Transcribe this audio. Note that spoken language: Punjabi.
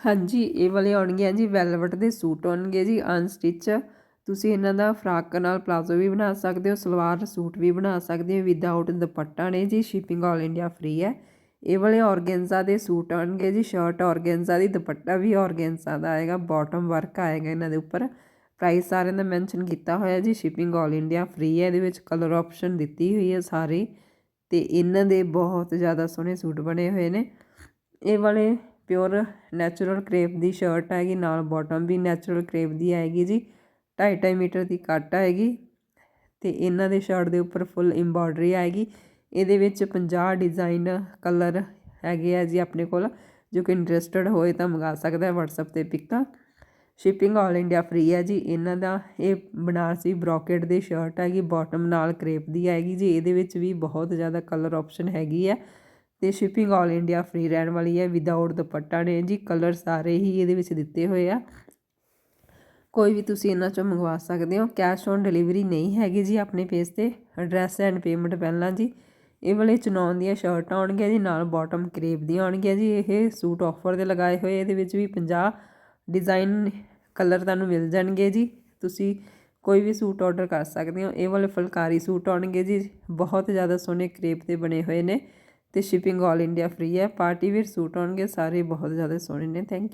ਹਾਂਜੀ, ਇਹ ਵਾਲੇ ਆਉਣਗੇ ਜੀ, ਵੈਲਵਟ ਦੇ ਸੂਟ ਆਉਣਗੇ ਜੀ, ਅਨਸਟਿਚ। ਤੁਸੀਂ ਇਹਨਾਂ ਦਾ ਫਰਾਕ ਨਾਲ ਪਲਾਜ਼ੋ ਵੀ ਬਣਾ ਸਕਦੇ ਹੋ, ਸਲਵਾਰ ਸੂਟ ਵੀ ਬਣਾ ਸਕਦੇ ਹੋ ਵਿਦਆਊਟ ਦੁਪੱਟਾ ਨੇ ਜੀ ਸ਼ਿਪਿੰਗ ਆਲ ਇੰਡੀਆ ਫ੍ਰੀ ਹੈ। ਇਹ ਵਾਲੇ ਔਰਗੈਂਜ਼ਾ ਦੇ ਸੂਟ ਆਉਣਗੇ ਜੀ ਸ਼ਰਟ ਔਰਗੈਂਜ਼ਾ ਦੀ, ਦੁਪੱਟਾ ਵੀ ਔਰਗੈਂਜ਼ਾ ਦਾ ਆਏਗਾ ਬਾਟਮ ਵਰਕ ਆਏਗਾ ਇਹਨਾਂ ਦੇ ਉੱਪਰ। ਪ੍ਰਾਈਸ ਸਾਰਿਆਂ ਦਾ ਮੈਂਸ਼ਨ ਕੀਤਾ ਹੋਇਆ ਜੀ ਸ਼ਿਪਿੰਗ ਆਲ ਇੰਡੀਆ ਫ੍ਰੀ ਹੈ, ਇਹਦੇ ਵਿੱਚ ਕਲਰ ਆਪਸ਼ਨ ਦਿੱਤੀ ਹੋਈ ਹੈ ਸਾਰੇ। ਤੇ ਇਹਨਾਂ ਦੇ ਬਹੁਤ ਜ਼ਿਆਦਾ ਸੋਹਣੇ ਸੂਟ ਬਣੇ ਹੋਏ ਨੇ। ਇਹ ਵਾਲੇ ਪਿਓਰ ਨੈਚੁਰਲ ਕਰੇਪ ਦੀ ਸ਼ਰਟ ਆਏਗੀ, ਨਾਲ ਬਾਟਮ ਵੀ ਨੈਚੁਰਲ ਕਰੇਪ ਦੀ ਆਏਗੀ ਜੀ। 2.5 ਮੀਟਰ ਦੀ ਕੱਟ ਆਏਗੀ ਤੇ ਇਹਨਾਂ ਦੇ ਸ਼ਰਟ ਦੇ ਉੱਪਰ ਫੁੱਲ ਐਮਬੋਡਰੀ ਆਏਗੀ। ਇਹਦੇ ਵਿੱਚ 50 ਡਿਜ਼ਾਈਨ ਕਲਰ ਹੈਗੇ ਆ ਜੀ ਆਪਣੇ ਕੋਲ, ਜੋ ਕਿ ਇੰਟਰਸਟਡ ਹੋਏ ਤਾਂ ਮੰਗਾ ਸਕਦਾ ਹੈ WhatsApp ਤੇ ਪਿਕਾਂ ਸ਼ਿਪਿੰਗ ਆਲ ਇੰਡੀਆ ਫ੍ਰੀ ਹੈ ਜੀ। ਇਹਨਾਂ ਦਾ ਇਹ ਬਨਾਰਸੀ ਬ੍ਰੋਕੇਟ ਦੀ ਸ਼ਰਟ ਹੈਗੀ ਬਾਟਮ ਨਾਲ ਕਰੇਪ ਦੀ ਆਏਗੀ ਜੀ। ਇਹਦੇ ਵਿੱਚ ਵੀ ਬਹੁਤ ਜ਼ਿਆਦਾ ਕਲਰ ਆਪਸ਼ਨ ਹੈਗੀ ਹੈ ਤੇ ਸ਼ਿਪਿੰਗ ਆਲ ਇੰਡੀਆ ਫ੍ਰੀ ਰਹਿਣ ਵਾਲੀ ਹੈ ਵਿਦਆਊਟ ਦੁਪੱਟਾ ਨੇ ਜੀ ਕਲਰ ਸਾਰੇ ਹੀ ਇਹਦੇ ਵਿੱਚ ਦਿੱਤੇ ਹੋਏ ਆ। ਕੋਈ ਵੀ ਤੁਸੀਂ ਇਹਨਾਂ ਚੋਂ ਮੰਗਵਾ ਸਕਦੇ ਹੋ। ਕੈਸ਼ ਔਨ ਡਿਲੀਵਰੀ ਨਹੀਂ ਹੈਗੀ ਜੀ ਆਪਣੇ ਪੇਜ ਤੇ। ਐਡਰੈਸ ਐਂਡ ਪੇਮੈਂਟ ਪਹਿਲਾਂ ਜੀ। ਇਹ ਵਾਲੇ ਚਨੌਨ ਦੀਆਂ ਸ਼ਰਟਾਂ ਆਉਣਗੀਆਂ ਜੀ, ਨਾਲ ਬਾਟਮ ਕਰੇਪ ਦੀਆਂ ਆਉਣਗੀਆਂ ਜੀ। ਇਹ ਸੂਟ ਆਫਰ ਦੇ ਲਗਾਏ ਹੋਏ, ਇਹਦੇ ਵਿੱਚ ਵੀ 50 ਡਿਜ਼ਾਈਨ ਕਲਰ ਤੁਹਾਨੂੰ ਮਿਲ ਜਾਣਗੇ ਜੀ। ਤੁਸੀਂ ਕੋਈ ਵੀ ਸੂਟ ਆਰਡਰ ਕਰ ਸਕਦੇ ਹੋ। ਇਹ ਵਾਲੇ ਫੁਲਕਾਰੀ ਸੂਟ ਆਉਣਗੇ ਜੀ। ਬਹੁਤ ਜ਼ਿਆਦਾ ਸੋਹਣੇ ਕਰੇਪ ਤੇ ਬਣੇ ਹੋਏ ਨੇ। ਤੇ ਸ਼ਿਪਿੰਗ ਆਲ ਇੰਡੀਆ ਫ੍ਰੀ ਹੈ। ਪਾਰਟੀ ਵੇਅਰ ਸੂਟ ਆਉਣਗੇ, ਸਾਰੇ ਬਹੁਤ ਜ਼ਿਆਦਾ ਸੋਹਣੇ ਨੇ। Thank you